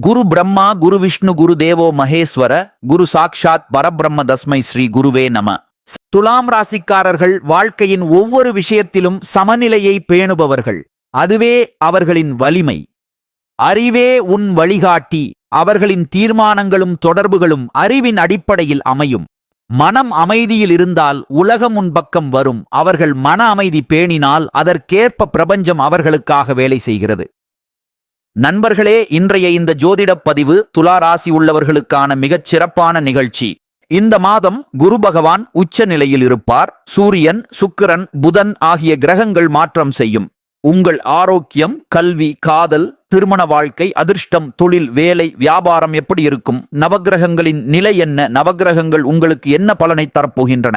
குரு பிரம்மா குரு விஷ்ணு குரு தேவோ மகேஸ்வர குரு சாக்ஷாத் பரபிரம்ம தஸ்மை ஸ்ரீ குருவே நம. துலாம் ராசிக்காரர்கள் வாழ்க்கையின் ஒவ்வொரு விஷயத்திலும் சமநிலையை பேணுபவர்கள். அதுவே அவர்களின் வலிமை. அறிவே உன் வழிகாட்டி. அவர்களின் தீர்மானங்களும் தொடர்புகளும் அறிவின் அடிப்படையில் அமையும். மனம் அமைதியில் இருந்தால் உலகம் உன் பக்கம் வரும். அவர்கள் மன அமைதி பேணினால் அதற்கேற்ப பிரபஞ்சம் அவர்களுக்காக வேலை செய்கிறது. நண்பர்களே இன்றைய இந்த ஜோதிடப் பதிவு துலா ராசி உள்ளவர்களுக்கான மிகச் சிறப்பான நிகழ்ச்சி. இந்த மாதம் குரு பகவான் உச்ச நிலையில் இருப்பார். சூரியன் சுக்கிரன் புதன் ஆகிய கிரகங்கள் மாற்றம் செய்யும். உங்கள் ஆரோக்கியம் கல்வி காதல் திருமண வாழ்க்கை அதிர்ஷ்டம் தொழில் வேலை வியாபாரம் எப்படி இருக்கும்? நவக்கிரகங்களின் நிலை என்ன? நவக்கிரகங்கள் உங்களுக்கு என்ன பலனை தரப்போகின்றன?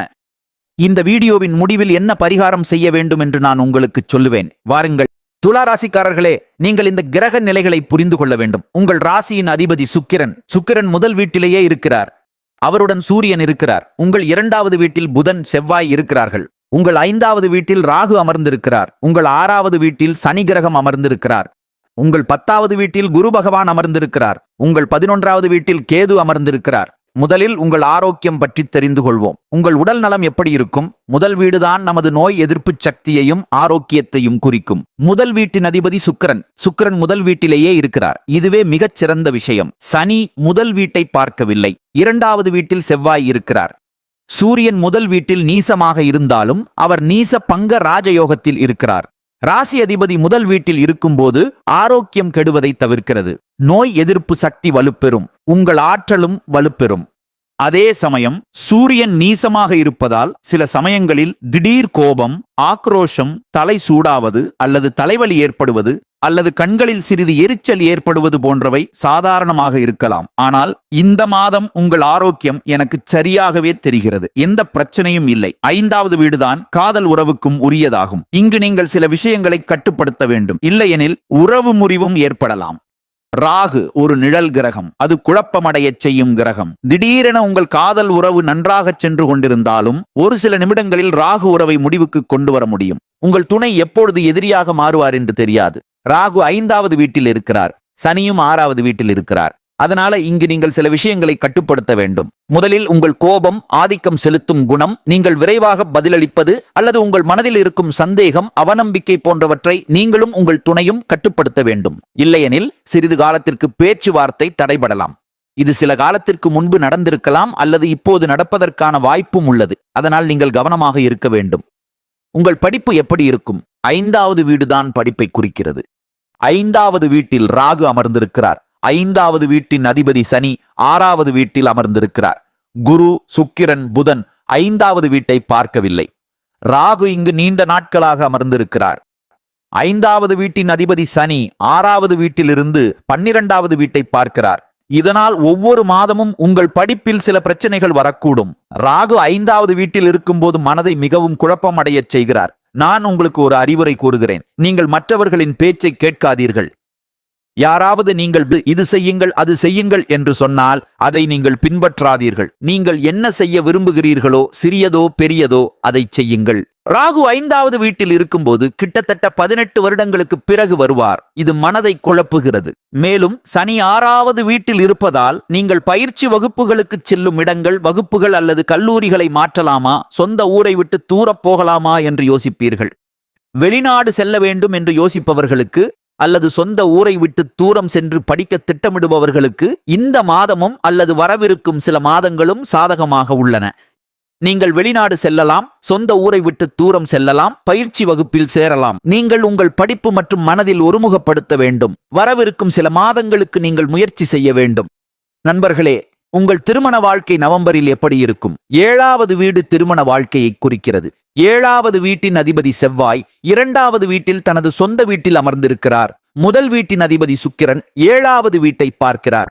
இந்த வீடியோவின் முடிவில் என்ன பரிகாரம் செய்ய வேண்டும் என்று நான் உங்களுக்கு சொல்லுவேன். வாருங்கள். துலா ராசிக்காரர்களே நீங்கள் இந்த கிரக நிலைகளை புரிந்து கொள்ள வேண்டும். உங்கள் ராசியின் அதிபதி சுக்கிரன். சுக்கிரன் முதல் வீட்டிலேயே இருக்கிறார். அவருடன் சூரியன் இருக்கிறார். உங்கள் இரண்டாவது வீட்டில் புதன் செவ்வாய் இருக்கிறார்கள். உங்கள் ஐந்தாவது வீட்டில் ராகு அமர்ந்திருக்கிறார். உங்கள் ஆறாவது வீட்டில் சனி கிரகம் அமர்ந்திருக்கிறார். உங்கள் பத்தாவது வீட்டில் குரு பகவான் அமர்ந்திருக்கிறார். உங்கள் பதினொன்றாவது வீட்டில் கேது அமர்ந்திருக்கிறார். முதலில் உங்கள் ஆரோக்கியம் பற்றி தெரிந்து கொள்வோம். உங்கள் உடல் நலம் எப்படி இருக்கும்? முதல் வீடுதான் நமது நோய் எதிர்ப்பு சக்தியையும் ஆரோக்கியத்தையும் குறிக்கும். முதல் வீட்டின் அதிபதி சுக்கிரன். சுக்கிரன் முதல் வீட்டிலேயே இருக்கிறார். இதுவே மிகச் சிறந்த விஷயம். சனி முதல் வீட்டை பார்க்கவில்லை. இரண்டாவது வீட்டில் செவ்வாய் இருக்கிறார். சூரியன் முதல் வீட்டில் நீசமாக இருந்தாலும் அவர் நீச பங்க ராஜயோகத்தில் இருக்கிறார். ராசி அதிபதி முதல் வீட்டில் இருக்கும்போது ஆரோக்கியம் கெடுவதை தவிர்க்கிறது. நோய் எதிர்ப்பு சக்தி வலுப்பெறும். உங்கள் ஆற்றலும் வலுப்பெறும். அதே சமயம் சூரியன் நீசமாக இருப்பதால் சில சமயங்களில் திடீர் கோபம் ஆக்ரோஷம் தலை சூடாவது அல்லது தலைவலி ஏற்படுவது அல்லது கண்களில் சிறிது எரிச்சல் ஏற்படுவது போன்றவை சாதாரணமாக இருக்கலாம். ஆனால் இந்த மாதம் உங்கள் ஆரோக்கியம் எனக்கு சரியாகவே தெரிகிறது. எந்த பிரச்சனையும் இல்லை. ஐந்தாவது வீடுதான் காதல் உறவுக்கும் உரியதாகும். இங்கு நீங்கள் சில விஷயங்களை கட்டுப்படுத்த வேண்டும். இல்லையெனில் உறவு முறிவும் ஏற்படலாம். ராகு ஒரு நிழல் கிரகம். அது குழப்பமடையச் செய்யும் கிரகம். திடீரென உங்கள் காதல் உறவு நன்றாகச் சென்று கொண்டிருந்தாலும் ஒரு சில நிமிடங்களில் ராகு உறவை முடிவுக்கு கொண்டு வர முடியும். உங்கள் துணை எப்பொழுது எதிரியாக மாறுவார் என்று தெரியாது. ராகு ஐந்தாவது வீட்டில் இருக்கிறார். சனியும் ஆறாவது வீட்டில் இருக்கிறார். அதனால இங்கு நீங்கள் சில விஷயங்களை கட்டுப்படுத்த வேண்டும். முதலில் உங்கள் கோபம் ஆதிக்கம் செலுத்தும் குணம் நீங்கள் விரைவாக பதிலளிப்பது அல்லது உங்கள் மனதில் இருக்கும் சந்தேகம் அவநம்பிக்கை போன்றவற்றை நீங்களும் உங்கள் துணையும் கட்டுப்படுத்த வேண்டும். இல்லையெனில் சிறிது காலத்திற்கு பேச்சுவார்த்தை தடைபடலாம். இது சில காலத்திற்கு முன்பு நடந்திருக்கலாம் அல்லது இப்போது நடப்பதற்கான வாய்ப்பும் உள்ளது. அதனால் நீங்கள் கவனமாக இருக்க வேண்டும். உங்கள் படிப்பு எப்படி இருக்கும்? ஐந்தாவது வீடுதான் படிப்பை குறிக்கிறது. ஐந்தாவது வீட்டில் ராகு அமர்ந்திருக்கிறார். ஐந்தாவது வீட்டின் அதிபதி சனி ஆறாவது வீட்டில் அமர்ந்திருக்கிறார். குரு சுக்கிரன் புதன் ஐந்தாவது வீட்டை பார்க்கவில்லை. ராகு இங்கு நீண்ட நாட்களாக அமர்ந்திருக்கிறார். ஐந்தாவது வீட்டின் அதிபதி சனி ஆறாவது வீட்டிலிருந்து பன்னிரண்டாவது வீட்டை பார்க்கிறார். இதனால் ஒவ்வொரு மாதமும் உங்கள் படிப்பில் சில பிரச்சனைகள் வரக்கூடும். ராகு ஐந்தாவது வீட்டில் இருக்கும்போது மனதை மிகவும் குழப்பமடையச் செய்கிறார். நான் உங்களுக்கு ஒரு அறிவுரை கூறுகிறேன். நீங்கள் மற்றவர்களின் பேச்சை கேட்காதீர்கள். யாராவது நீங்கள் இது செய்யுங்கள் அது செய்யுங்கள் என்று சொன்னால் அதை நீங்கள் பின்பற்றாதீர்கள். நீங்கள் என்ன செய்ய விரும்புகிறீர்களோ சிறியதோ பெரியதோ அதை செய்யுங்கள். ராகு ஐந்தாவது வீட்டில் இருக்கும்போது கிட்டத்தட்ட பதினெட்டு வருடங்களுக்கு பிறகு வருவார். இது மனதை குழப்புகிறது. மேலும் சனி ஆறாவது வீட்டில் இருப்பதால் நீங்கள் பயிற்சி வகுப்புகளுக்கு செல்லும் இடங்கள் வகுப்புகள் அல்லது கல்லூரிகளை மாற்றலாமா சொந்த ஊரை விட்டு தூரப் போகலாமா என்று யோசிப்பீர்கள். வெளிநாடு செல்ல வேண்டும் என்று யோசிப்பவர்களுக்கு அல்லது சொந்த ஊரை விட்டு தூரம் சென்று படிக்க திட்டமிடுபவர்களுக்கு இந்த மாதமும் அல்லது வரவிருக்கும் சில மாதங்களும் சாதகமாக உள்ளன. நீங்கள் வெளிநாடு செல்லலாம் சொந்த ஊரை விட்டு தூரம் செல்லலாம் பயிற்சி வகுப்பில் சேரலாம். நீங்கள் உங்கள் படிப்பு மற்றும் மனதில் ஒருமுகப்படுத்த வேண்டும். வரவிருக்கும் சில மாதங்களுக்கு நீங்கள் முயற்சி செய்ய வேண்டும். நண்பர்களே உங்கள் திருமண வாழ்க்கை நவம்பரில் எப்படி இருக்கும்? ஏழாவது வீடு திருமண வாழ்க்கையை குறிக்கிறது. ஏழாவது வீட்டின் அதிபதி செவ்வாய் இரண்டாவது வீட்டில் தனது சொந்த வீட்டில் அமர்ந்திருக்கிறார். முதல் வீட்டின் அதிபதி சுக்கிரன் ஏழாவது வீட்டை பார்க்கிறார்.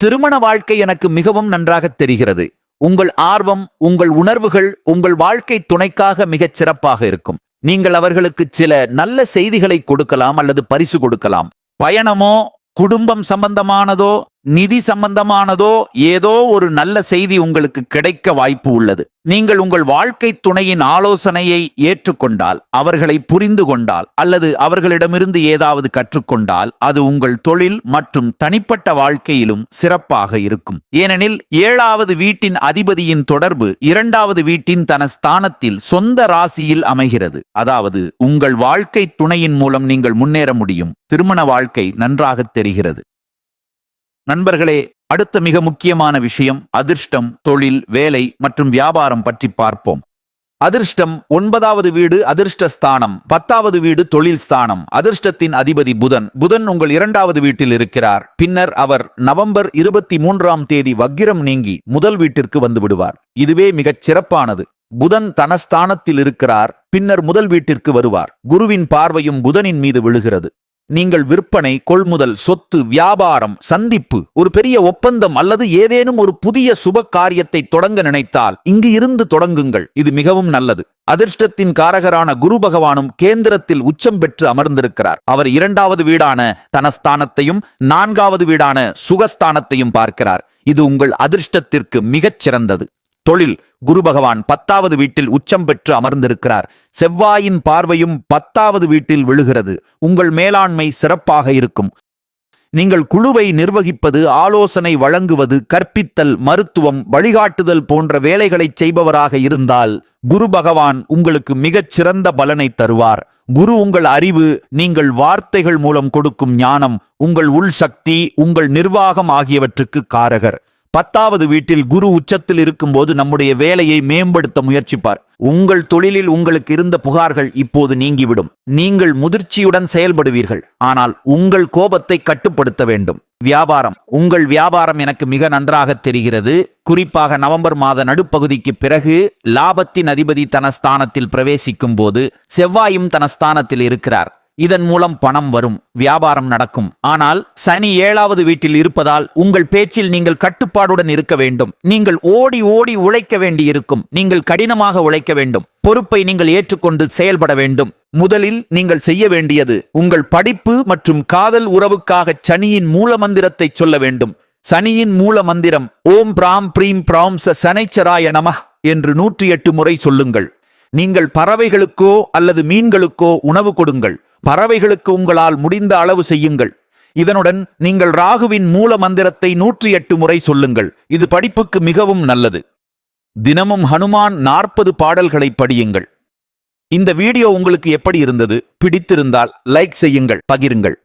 திருமண வாழ்க்கை எனக்கு மிகவும் நன்றாக தெரிகிறது. உங்கள் ஆர்வம் உங்கள் உணர்வுகள் உங்கள் வாழ்க்கை துணைக்காக மிகச் சிறப்பாக இருக்கும். நீங்கள் அவர்களுக்கு சில நல்ல செய்திகளை கொடுக்கலாம் அல்லது பரிசு கொடுக்கலாம். பயணமோ குடும்பம் சம்பந்தமானதோ நிதி சம்பந்தமானதோ ஏதோ ஒரு நல்ல செய்தி உங்களுக்கு கிடைக்க வாய்ப்பு உள்ளது. நீங்கள் உங்கள் வாழ்க்கை துணையின் ஆலோசனையை ஏற்றுக்கொண்டால் அவர்களை புரிந்து கொண்டால் அல்லது அவர்களிடமிருந்து ஏதாவது கற்றுக்கொண்டால் அது உங்கள் தொழில் மற்றும் தனிப்பட்ட வாழ்க்கையிலும் சிறப்பாக இருக்கும். ஏனெனில் ஏழாவது வீட்டின் அதிபதியின் தொடர்பு இரண்டாவது வீட்டின் தன ஸ்தானத்தில் சொந்த ராசியில் அமைகிறது. அதாவது உங்கள் வாழ்க்கை துணையின் மூலம் நீங்கள் முன்னேற முடியும். திருமண வாழ்க்கை நன்றாக தெரிகிறது. நண்பர்களே அடுத்த மிக முக்கியமான விஷயம் அதிர்ஷ்டம் தொழில் வேலை மற்றும் வியாபாரம் பற்றி பார்ப்போம். அதிர்ஷ்டம் ஒன்பதாவது வீடு அதிர்ஷ்ட ஸ்தானம் பத்தாவது வீடு தொழில் ஸ்தானம் அதிர்ஷ்டத்தின் அதிபதி புதன். புதன் உங்கள் இரண்டாவது வீட்டில் இருக்கிறார். பின்னர் அவர் நவம்பர் இருபத்தி மூன்றாம் தேதி வக்கிரம் நீங்கி முதல் வீட்டிற்கு வந்து விடுவார். இதுவே மிகச் சிறப்பானது. புதன் தனஸ்தானத்தில் இருக்கிறார். பின்னர் முதல் வீட்டிற்கு வருவார். குருவின் பார்வையும் புதனின் மீது விழுகிறது. நீங்கள் விற்பனை கொள்முதல் சொத்து வியாபாரம் சந்திப்பு ஒரு பெரிய ஒப்பந்தம் அல்லது ஏதேனும் ஒரு புதிய சுப காரியத்தை தொடங்க நினைத்தால் இங்கு இருந்து தொடங்குங்கள். இது மிகவும் நல்லது. அதிர்ஷ்டத்தின் காரகரான குரு பகவானும் கேந்திரத்தில் உச்சம் பெற்று அமர்ந்திருக்கிறார். அவர் இரண்டாவது வீடான தனஸ்தானத்தையும் நான்காவது வீடான சுகஸ்தானத்தையும் பார்க்கிறார். இது உங்கள் அதிர்ஷ்டத்திற்கு மிகச் சிறந்தது தொழில் குரு பகவான் பத்தாவது வீட்டில் உச்சம் பெற்று அமர்ந்திருக்கிறார். செவ்வாயின் பார்வையும் பத்தாவது வீட்டில் விழுகிறது. உங்கள் மேலாண்மை சிறப்பாக இருக்கும். நீங்கள் குழுவை நிர்வகிப்பது ஆலோசனை வழங்குவது கற்பித்தல் மருத்துவம் வழிகாட்டுதல் போன்ற வேலைகளை செய்பவராக இருந்தால் குரு பகவான் உங்களுக்கு மிகச் சிறந்த பலனை தருவார். குரு உங்கள் அறிவு நீங்கள் வார்த்தைகள் மூலம் கொடுக்கும் ஞானம் உங்கள் உள் சக்தி உங்கள் நிர்வாகம் ஆகியவற்றுக்கு காரகர். பத்தாவது வீட்டில் குரு உச்சத்தில் இருக்கும்போது நம்முடைய வேலையை மேம்படுத்த முயற்சிப்பார். உங்கள் தொழிலில் உங்களுக்கு இருந்த புகார்கள் இப்போது நீங்கிவிடும். நீங்கள் முதிர்ச்சியுடன் செயல்படுவீர்கள். ஆனால் உங்கள் கோபத்தை கட்டுப்படுத்த வேண்டும். வியாபாரம். உங்கள் வியாபாரம் எனக்கு மிக நன்றாக தெரிகிறது. குறிப்பாக நவம்பர் மாத நடுப்பகுதிக்கு பிறகு லாபத்தின் அதிபதி தன ஸ்தானத்தில் பிரவேசிக்கும் போது செவ்வாயும் தன ஸ்தானத்தில் இருக்கிறார். இதன் மூலம் பணம் வரும் வியாபாரம் நடக்கும். ஆனால் சனி ஏழாவது வீட்டில் இருப்பதால் உங்கள் பேச்சில் நீங்கள் கட்டுப்பாடுடன் இருக்க வேண்டும். நீங்கள் ஓடி ஓடி உழைக்க வேண்டியிருக்கும். நீங்கள் கடினமாக உழைக்க வேண்டும். பொறுப்பை நீங்கள் ஏற்றுக்கொண்டு செயல்பட வேண்டும். முதலில் நீங்கள் செய்ய வேண்டியது உங்கள் படிப்பு மற்றும் காதல் உறவுக்காக சனியின் மூல மந்திரத்தை சொல்ல வேண்டும். சனியின் மூல மந்திரம் ஓம் பிராம் பிரீம் பிராம் ச சனைச்சராய நம என்று நூற்றி எட்டு முறை சொல்லுங்கள். நீங்கள் பறவைகளுக்கோ அல்லது மீன்களுக்கோ உணவு கொடுங்கள். பறவைகளுக்கு உங்களால் முடிந்த அளவு செய்யுங்கள். இதனுடன் நீங்கள் ராகுவின் மூல மந்திரத்தை நூற்றி எட்டு முறை சொல்லுங்கள். இது படிப்புக்கு மிகவும் நல்லது. தினமும் ஹனுமான் நாற்பது பாடல்களை படியுங்கள். இந்த வீடியோ உங்களுக்கு எப்படி இருந்தது? பிடித்திருந்தால் லைக் செய்யுங்கள் பகிருங்கள்.